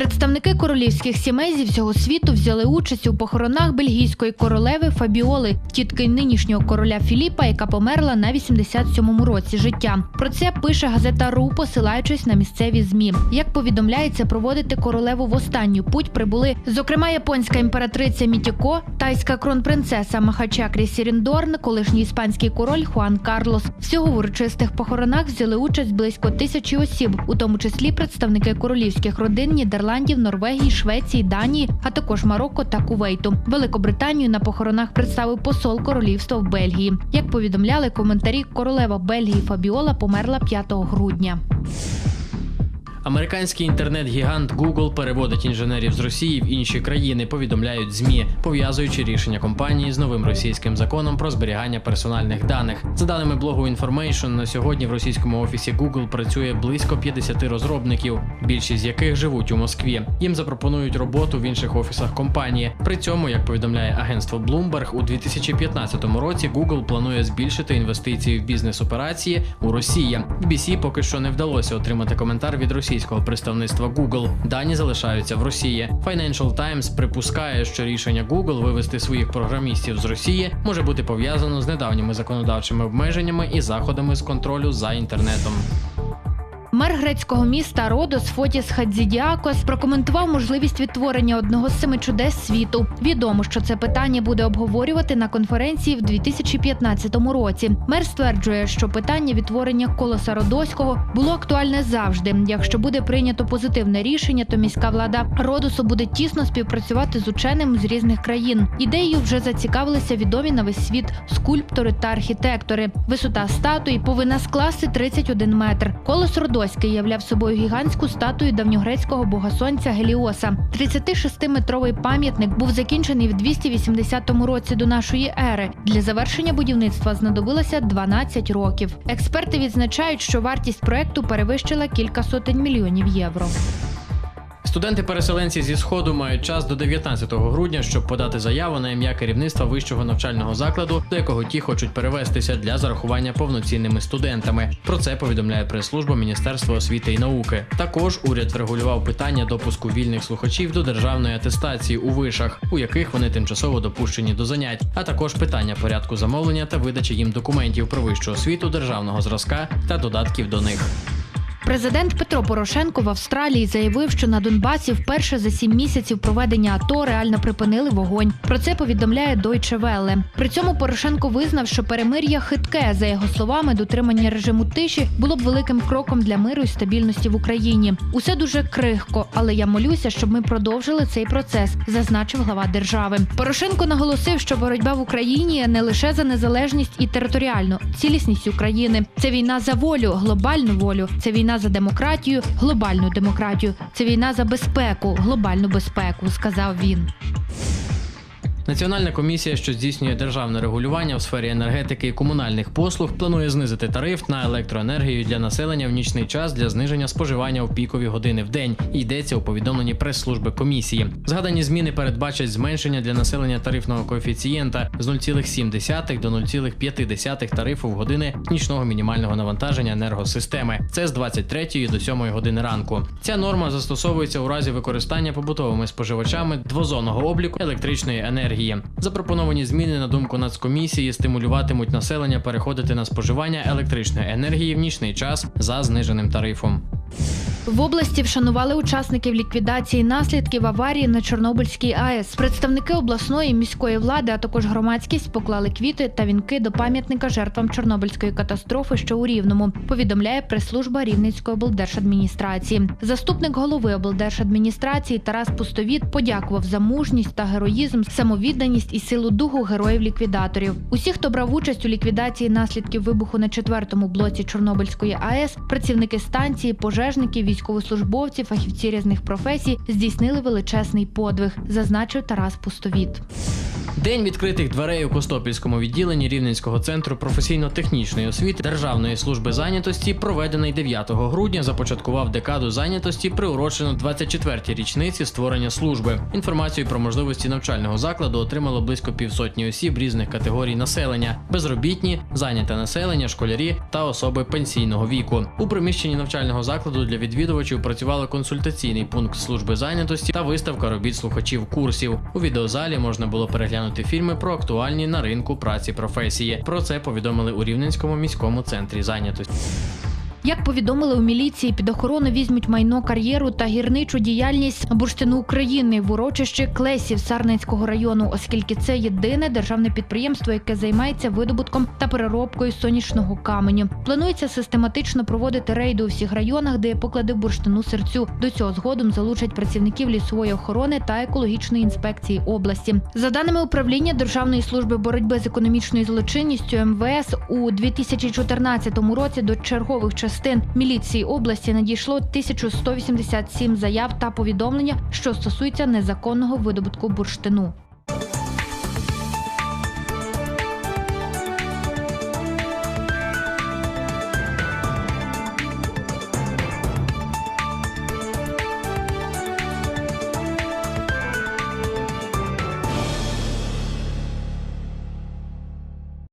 Представники королівських сімей зі всього світу взяли участь у похоронах бельгійської королеви Фабіоли, тітки нинішнього короля Філіпа, яка померла на 87-му році життя. Про це пише газета РУ, посилаючись на місцеві змі. Як повідомляється, проводити королеву в останню путь прибули, зокрема, японська імператриця Мітіко, тайська кронпринцеса Махачакрі Сіріндорн, колишній іспанський король Хуан Карлос. Всього в урочистих похоронах взяли участь близько тисячі осіб, у тому числі представники королівських родин Нідерландів, Норвегії, Швеції, Данії, а також Марокко та Кувейту. Великобританію на похоронах представив посол королівства в Бельгії. Як повідомляли коментарі, королева Бельгії Фабіола померла 5 грудня. Американський інтернет-гігант Google переводить інженерів з Росії в інші країни, повідомляють ЗМІ, пов'язуючи рішення компанії з новим російським законом про зберігання персональних даних. За даними блогу Information, на сьогодні в російському офісі Google працює близько 50 розробників, більшість з яких живуть у Москві. Їм запропонують роботу в інших офісах компанії. При цьому, як повідомляє агентство Bloomberg, у 2015 році Google планує збільшити інвестиції в бізнес-операції у Росії. BBC поки що не вдалося отримати коментар від російського представництва Google. Дані залишаються в Росії. Financial Times припускає, що рішення Google вивести своїх програмістів з Росії може бути пов'язано з недавніми законодавчими обмеженнями і заходами з контролю за інтернетом. Мер грецького міста Родос Фотіс Хадзідіакос прокоментував можливість відтворення одного з семи чудес світу. Відомо, що це питання буде обговорювати на конференції в 2015 році. Мер стверджує, що питання відтворення колоса Родоського було актуальне завжди. Якщо буде прийнято позитивне рішення, то міська влада Родосу буде тісно співпрацювати з ученими з різних країн. Ідеєю вже зацікавилися відомі на весь світ скульптори та архітектори. Висота статуї повинна скласти 31 метр. Колос Родоський являв собою гігантську статую давньогрецького бога сонця Геліоса. 36-метровий пам'ятник був закінчений в 280 році до нашої ери. Для завершення будівництва знадобилося 12 років. Експерти відзначають, що вартість проекту перевищила кілька сотень мільйонів євро. Студенти-переселенці зі сходу мають час до 19 грудня, щоб подати заяву на ім'я керівництва вищого навчального закладу, до якого ті хочуть перевестися для зарахування повноцінними студентами. Про це повідомляє прес-служба Міністерства освіти і науки. Також уряд врегулював питання допуску вільних слухачів до державної атестації у вишах, у яких вони тимчасово допущені до занять, а також питання порядку замовлення та видачі їм документів про вищу освіту державного зразка та додатків до них. Президент Петро Порошенко в Австралії заявив, що на Донбасі вперше за сім місяців проведення АТО реально припинили вогонь. Про це повідомляє Deutsche Welle. При цьому Порошенко визнав, що перемир'я хитке. За його словами, дотримання режиму тиші було б великим кроком для миру і стабільності в Україні. Усе дуже крихко, але я молюся, щоб ми продовжили цей процес, зазначив глава держави. Порошенко наголосив, що боротьба в Україні не лише за незалежність і територіальну цілісність України. Це війна за волю, глобальну волю. Це війна за демократію, глобальну демократію. Це війна за безпеку, глобальну безпеку, сказав він. Національна комісія, що здійснює державне регулювання в сфері енергетики і комунальних послуг, планує знизити тариф на електроенергію для населення в нічний час для зниження споживання в пікові години в день. Йдеться у повідомленні прес-служби комісії. Згадані зміни передбачать зменшення для населення тарифного коефіцієнта з 0,7 до 0,5 тарифу в години нічного мінімального навантаження енергосистеми. Це з 23 до 7 години ранку. Ця норма застосовується у разі використання побутовими споживачами двозонного обліку електричної енергії. Запропоновані зміни на думку Нацкомісії стимулюватимуть населення переходити на споживання електричної енергії в нічний час за зниженим тарифом. В області вшанували учасників ліквідації наслідків аварії на Чорнобильській АЕС. Представники обласної міської влади, а також громадськість поклали квіти та вінки до пам'ятника жертвам Чорнобильської катастрофи, що у Рівному. Повідомляє прес-служба Рівненської облдержадміністрації. Заступник голови облдержадміністрації Тарас Пустовіт подякував за мужність та героїзм, самовідданість і силу духу героїв-ліквідаторів. Усі, хто брав участь у ліквідації наслідків вибуху на четвертому блоці Чорнобильської АЕС, працівники станції, пожежники, військовослужбовці, фахівці різних професій здійснили величезний подвиг, зазначив Тарас Пустовіт. День відкритих дверей у Костопільському відділенні Рівненського центру професійно-технічної освіти Державної служби зайнятості, проведений 9 грудня, започаткував декаду зайнятості, приурочену 24-й річниці створення служби. Інформацію про можливості навчального закладу отримало близько півсотні осіб різних категорій населення: безробітні, зайняте населення, школярі та особи пенсійного віку. У приміщенні навчального закладу для відвідувачів працювали консультаційний пункт служби зайнятості та виставка робіт слухачів курсів. У відеозалі можна було переглянути фільми про актуальні на ринку праці професії. Про це повідомили у Рівненському міському центрі зайнятості. Як повідомили у міліції, під охорону візьмуть майно кар'єру та гірничу діяльність бурштину України в урочищі Клесів Сарненського району, оскільки це єдине державне підприємство, яке займається видобутком та переробкою сонячного каменю. Планується систематично проводити рейди у всіх районах, де поклади бурштину серцю. До цього згодом залучать працівників лісової охорони та екологічної інспекції області. За даними управління Державної служби боротьби з економічною злочинністю МВС у 2014 році до чергових частин міліції області надійшло 1187 заяв та повідомлення, що стосуються незаконного видобутку бурштину.